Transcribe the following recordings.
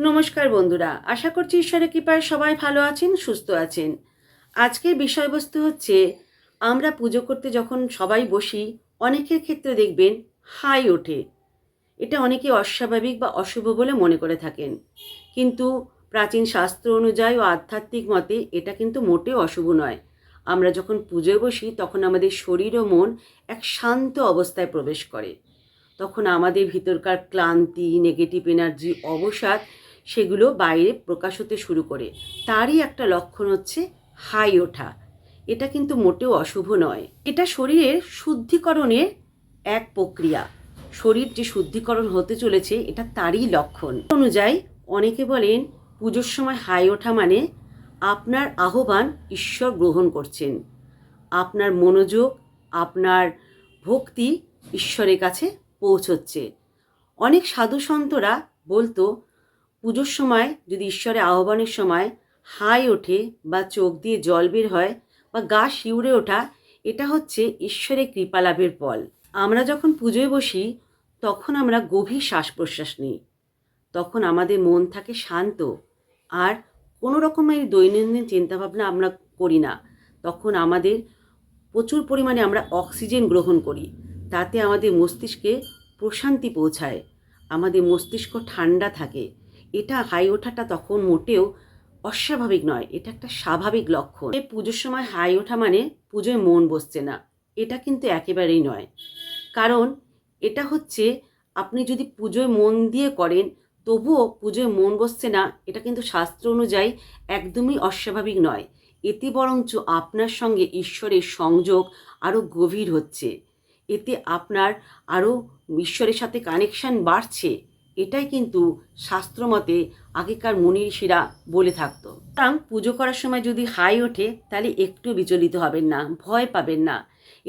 নমস্কার বন্ধুরা, আশা করছি ঈশ্বরের কৃপায় সবাই ভালো আছেন, সুস্থ আছেন। আজকের বিষয়বস্তু হচ্ছে, আমরা পুজো করতে যখন সবাই বসি, অনেকের ক্ষেত্রে দেখবেন হাই ওঠে। এটা অনেকে অস্বাভাবিক বা অশুভ বলে মনে করে থাকেন। কিন্তু প্রাচীন শাস্ত্র অনুযায়ী ও আধ্যাত্মিক মতে এটা কিন্তু মোটেও অশুভ নয়। আমরা যখন পুজোয় বসি, তখন আমাদের শরীর ও মন এক শান্ত অবস্থায় প্রবেশ করে। তখন আমাদের ভিতরকার ক্লান্তি নেগেটিভ এনার্জি অবসাদ সেগুলো বাইরে প্রকাশ হতে শুরু করে। তারই একটা লক্ষণ হচ্ছে হাই ওঠা। এটা কিন্তু মোটেও অশুভ নয়। এটা শরীরের শুদ্ধিকরণের এক প্রক্রিয়া। শরীর যে শুদ্ধিকরণ হতে চলেছে, এটা তারই লক্ষণ। অনুযায়ী অনেকে বলেন পুজোর সময় হাই ওঠা মানে আপনার আহ্বান ঈশ্বর গ্রহণ করছেন। আপনার মনোযোগ, আপনার ভক্তি ঈশ্বরের কাছে পৌঁছচ্ছে। অনেক সাধু সন্তরা বলতো পুজোর সময়, যদি ঈশ্বরের আহ্বানের সময় হাই ওঠে বা চোখ দিয়ে জল বের হয় বা গা শিউরে ওঠা, এটা হচ্ছে ঈশ্বরের কৃপা লাভের ফল। আমরা যখন পুজোয় বসি, তখন আমরা গভীর শ্বাস প্রশ্বাস নিই। তখন আমাদের মন থাকে শান্ত। আর কোনো রকমের দৈনন্দিন চিন্তাভাবনা আমরা করি না। তখন আমাদের প্রচুর পরিমাণে আমরা অক্সিজেন গ্রহণ করি। তাতে আমাদের মস্তিষ্কে প্রশান্তি পৌঁছায়। আমাদের মস্তিষ্ক ঠান্ডা থাকে। এটা হাই ওঠাটা তখন মোটেও অস্বাভাবিক নয়, এটা একটা স্বাভাবিক লক্ষণ। এই পুজোর সময় হাই ওঠা মানে পুজোয় মন বসছে না, এটা কিন্তু একেবারেই নয়। কারণ এটা হচ্ছে আপনি যদি পুজোয় মন দিয়ে করেন, তবুও পুজোয় মন বসছে না, এটা কিন্তু শাস্ত্র অনুযায়ী একদমই অস্বাভাবিক নয়। এতে বরঞ্চ আপনার সঙ্গে ঈশ্বরের সংযোগ আরও গভীর হচ্ছে। এতে আপনার আরও ঈশ্বরের সাথে কানেকশান বাড়ছে। এটাই কিন্তু শাস্ত্রমতে আগেকার মুনি ঋষিরা বলে থাকতো। সুতরাং পুজো করার সময় যদি হাই ওঠে, তাহলে একটু বিচলিত হবেন না, ভয় পাবেন না।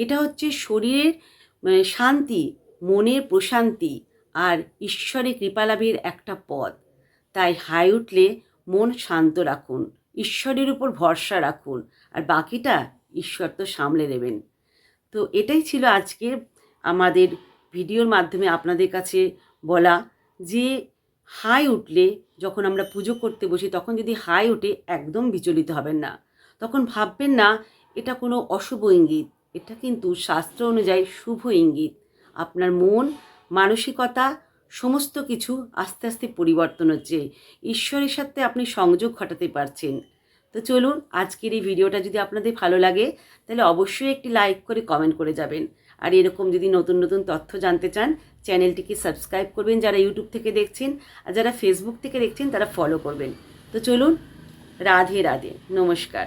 এটা হচ্ছে শরীরের শান্তি, মনের প্রশান্তি আর ঈশ্বরের কৃপালাভের একটা পথ। তাই হাই উঠলে মন শান্ত রাখুন, ঈশ্বরের উপর ভরসা রাখুন আর বাকিটা ঈশ্বর তো সামলে নেবেন। তো এটাই ছিল আজকের আমাদের ভিডিওর মাধ্যমে আপনাদের কাছে বলা। যে হাই উঠলে যখন আমরা পুজো করতে বসি, তখন যদি হাই ওঠে একদম বিচলিত হবেন না। তখন ভাববেন না, এটা কোনো অশুভ ইঙ্গিত, এটা কিন্তু শাস্ত্র অনুযায়ী শুভ ইঙ্গিত। আপনার মন, মানসিকতা, সমস্ত কিছু আস্তে আস্তে পরিবর্তন হচ্ছে। ঈশ্বরের সাথে আপনি সংযোগ ঘটাতে পারছেন। তো চলুন আজকের এই ভিডিওটা যদি আপনাদের ভালো লাগে, তাহলে অবশ্যই একটি লাইক করে কমেন্ট করে যাবেন। আর এরকম যদি নতুন নতুন তথ্য জানতে চান, চ্যানেলটিকে সাবস্ক্রাইব করবেন যারা ইউটিউব থেকে দেখছেন আর যারা ফেসবুক থেকে দেখছেন, তারা ফলো করবেন। তো চলুন, রাধে রাধে, নমস্কার।